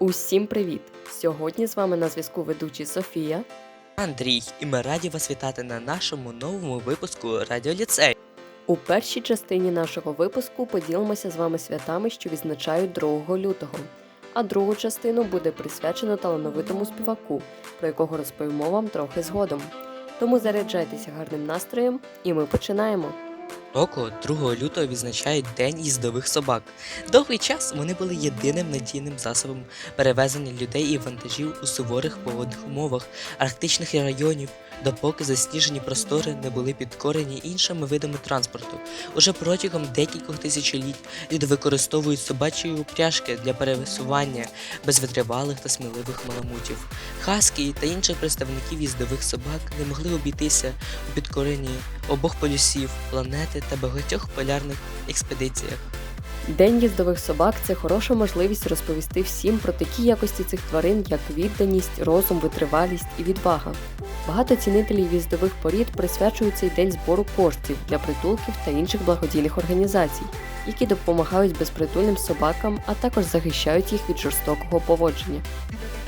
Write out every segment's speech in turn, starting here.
Усім привіт! Сьогодні з вами на зв'язку ведучі Софія. Андрій, і ми раді вас вітати на нашому новому випуску Радіоліцей. У першій частині нашого випуску поділимося з вами святами, що відзначають 2 лютого. А другу частину буде присвячено талановитому співаку, про якого розповімо вам трохи згодом. Тому заряджайтеся гарним настроєм, і ми починаємо. Року 2 лютого відзначають День їздових собак. Довгий час вони були єдиним надійним засобом перевезення людей і вантажів у суворих погодних умовах арктичних районів, допоки засніжені простори не були підкорені іншими видами транспорту. Уже протягом декількох тисячоліть люди використовують собачі упряжки для пересування безвитривалих та сміливих маламутів. Хаскі та інших представників їздових собак не могли обійтися у підкоренні обох полюсів планети та багатьох полярних експедиціях. День їздових собак це хороша можливість розповісти всім про такі якості цих тварин, як відданість, розум, витривалість і відвага. Багато цінителів їздових порід присвячують цей день збору коштів для притулків та інших благодійних організацій, які допомагають безпритульним собакам, а також захищають їх від жорстокого поводження.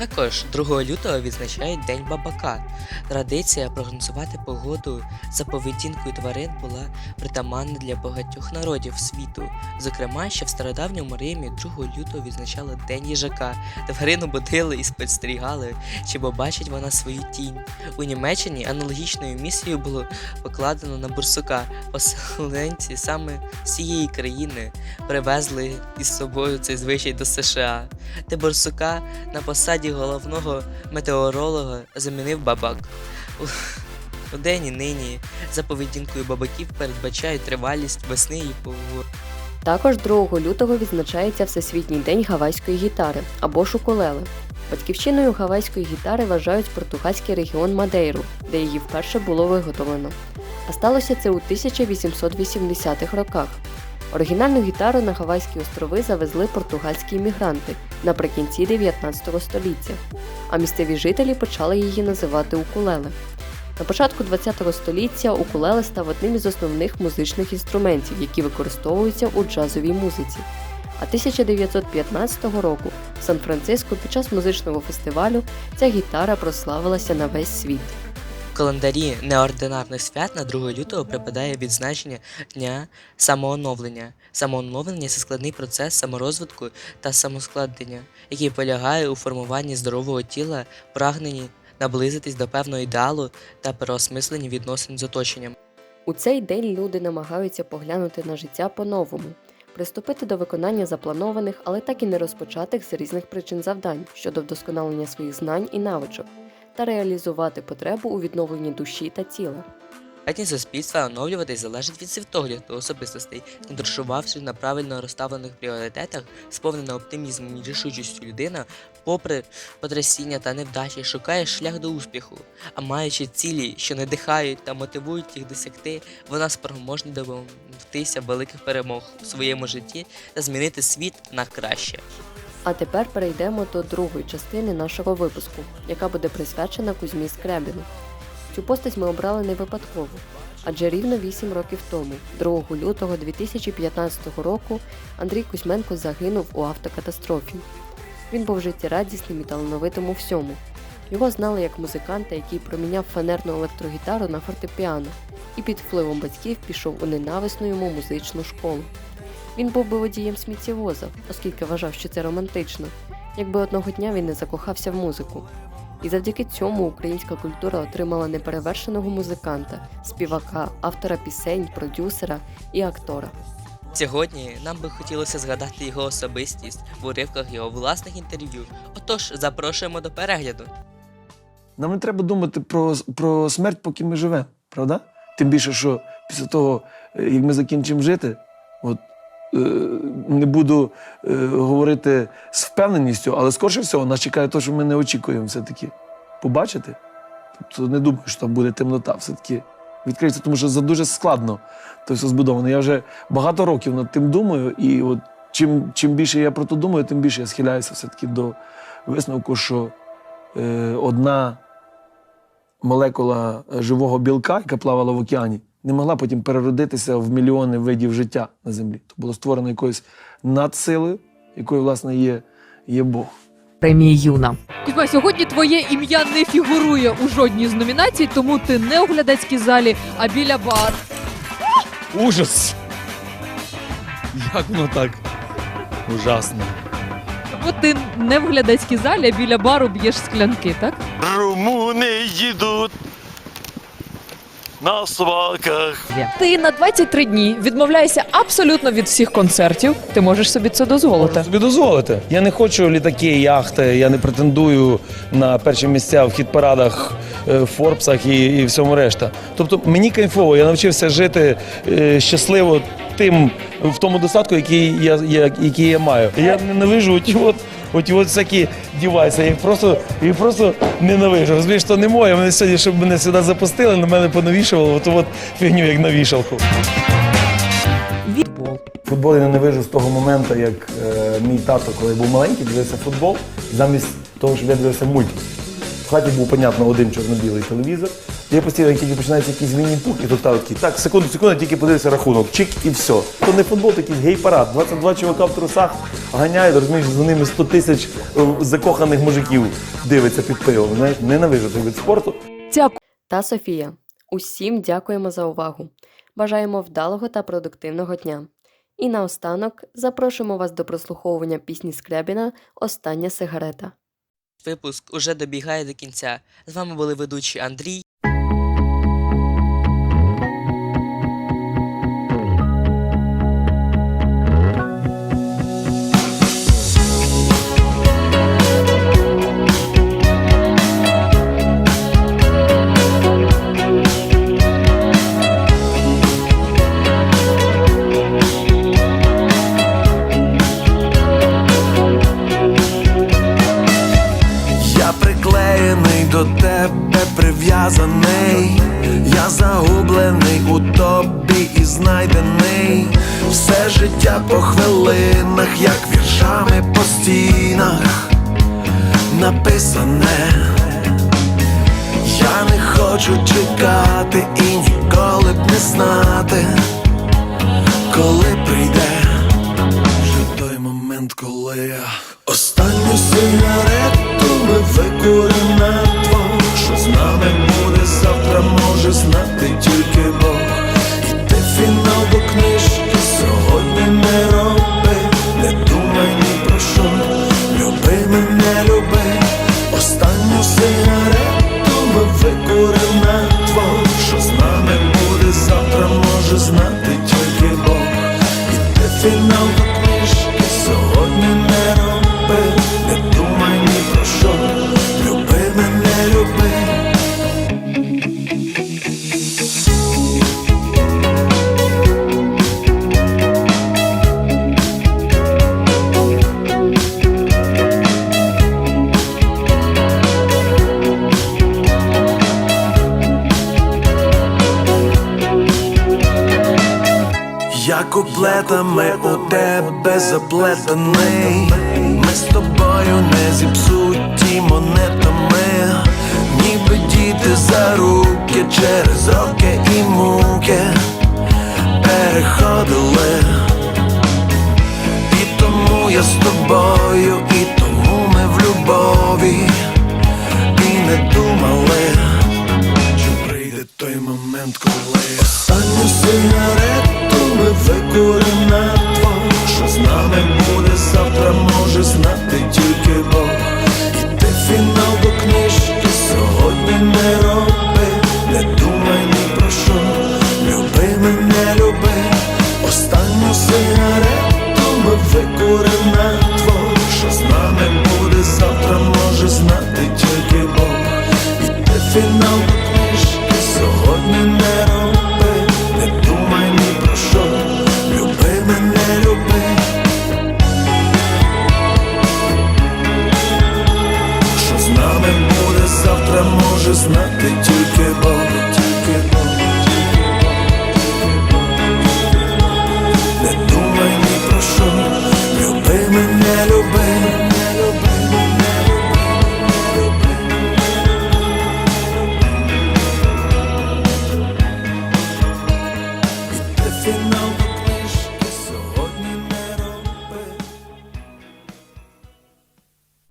Також 2 лютого відзначають День бабака. Традиція прогнозувати погоду за поведінкою тварин була притаманна для багатьох народів світу. Зокрема, ще в стародавньому Римі 2 лютого відзначали День їжака. Тварину будили і спостерігали, чи побачить вона свою тінь. У Німеччині аналогічною місією було покладено на бурсука. Поселенці саме з цієї країни привезли із собою цей звичай до США, де бурсука на посаді головного метеоролога замінив бабак. У- день і нині за поведінкою бабаків передбачають тривалість весни і погоди. Також 2 лютого відзначається Всесвітній день гавайської гітари або ж укулеле. Батьківщиною гавайської гітари вважають португальський регіон Мадейру, де її вперше було виготовлено. А сталося це у 1880-х роках. Оригінальну гітару на Гавайські острови завезли португальські іммігранти наприкінці 19 століття, а місцеві жителі почали її називати укулеле. На початку ХХ століття укулеле став одним із основних музичних інструментів, які використовуються у джазовій музиці. А 1915 року в Сан-Франциско під час музичного фестивалю ця гітара прославилася на весь світ. В календарі неординарних свят на 2 лютого припадає відзначення Дня самооновлення. Самооновлення це складний процес саморозвитку та самоскладення, який полягає у формуванні здорового тіла, прагненні наблизитись до певного ідеалу та переосмисленні відносин з оточенням. У цей день люди намагаються поглянути на життя по-новому, приступити до виконання запланованих, але так і не розпочатих з різних причин завдань щодо вдосконалення своїх знань і навичок, та реалізувати потребу у відновленні душі та тіла. Здатність суспільства оновлюватись залежить від світогляду особистостей, контролювавши на правильно розставлених пріоритетах, сповнена оптимізмом і рішучістю людина, попри потрясіння та невдачі, шукає шлях до успіху, а маючи цілі, що надихають та мотивують їх досягти, вона спроможна домогтися великих перемог у своєму житті та змінити світ на краще. А тепер перейдемо до другої частини нашого випуску, яка буде присвячена Кузьмі Скрябіну. Цю постать ми обрали не випадково, адже рівно 8 років тому, 2 лютого 2015 року, Андрій Кузьменко загинув у автокатастрофі. Він був життєрадісним і талановитим у всьому. Його знали як музиканта, який проміняв фанерну електрогітару на фортепіано і під впливом батьків пішов у ненависну йому музичну школу. Він був би водієм сміттєвоза, оскільки вважав, що це романтично, якби одного дня він не закохався в музику. І завдяки цьому українська культура отримала неперевершеного музиканта, співака, автора пісень, продюсера і актора. Сьогодні нам би хотілося згадати його особистість в уривках його власних інтерв'ю. Отож, запрошуємо до перегляду. Нам не треба думати про, про смерть, поки ми живемо, правда? Тим більше, що після того, е, як ми закінчимо жити, от, не буду е, говорити з впевненістю, але скорше всього нас чекає те, що ми не очікуємо все-таки побачити. Тобто не думаю, що там буде темнота, все-таки відкриється, тому що за дуже складно то все збудовано. Я вже багато років над тим думаю, і от чим, чим більше я про це думаю, тим більше я схиляюся все-таки до висновку, що е, одна молекула живого білка, яка плавала в океані, не могла потім переродитися в мільйони видів життя на землі. То було створено якоюсь надсилою, якою, власне, є, є Бог. премії Юна. Кузьма, сьогодні твоє ім'я не фігурує у жодній з номінацій, тому ти не у глядацькій залі, а біля бар. Ужас! Як воно так? Ужасно. Бо ти не в глядацькій залі, а біля бару б'єш склянки, так? Румуни їдуть на свалках. Ти на 23 дні відмовляєшся абсолютно від всіх концертів. Ти можеш собі це дозволити. Собі дозволити. Я не хочу літаки, яхти, я не претендую на перші місця в хіт-парадах, в Форбсах і, і всьому решта. Тобто мені кайфово, я навчився жити е, щасливо тим в тому достатку, який я, я, який я маю. Я ненавижу оті от, оті от всякі дівайси. Я їх просто, їх просто ненавижу. Розумієш, то не моє. Мене сьогодні, щоб мене сюди запустили, на мене понавішували, оту от фігню, як на вішалку. Відбол. Футбол я ненавижу з того моменту, як е, мій тато, коли був маленький, дивився футбол, замість того, щоб я дивився мультик. В хаті був, понятно, один чорно-білий телевізор. Я постійно, як тільки починається якийсь вінні пух, і тут такий, так, секунду, секунду, тільки подивився рахунок, чик і все. То не футбол, такий гей-парад. 22 чувака в трусах ганяють, розумієш, за ними 100 тисяч е, закоханих мужиків дивиться під пиво. Знаєш, ненавижу той вид спорту. Ця та Софія. Усім дякуємо за увагу. Бажаємо вдалого та продуктивного дня. І наостанок запрошуємо вас до прослуховування пісні Скрябіна Остання сигарета. Випуск уже добігає до кінця. З вами були ведучі Андрій. Життя як віршами по стінах написане. Я не хочу чекати і ніколи б не знати, коли прийде вже той момент, коли я останню сигарету куплетами у тебе заплетений. Ми з тобою не зіпсуті монетами. Ніби діти за руки через роки і муки Переходили. І тому я з тобою, і тому ми в любові. І не думали що прийде той момент, коли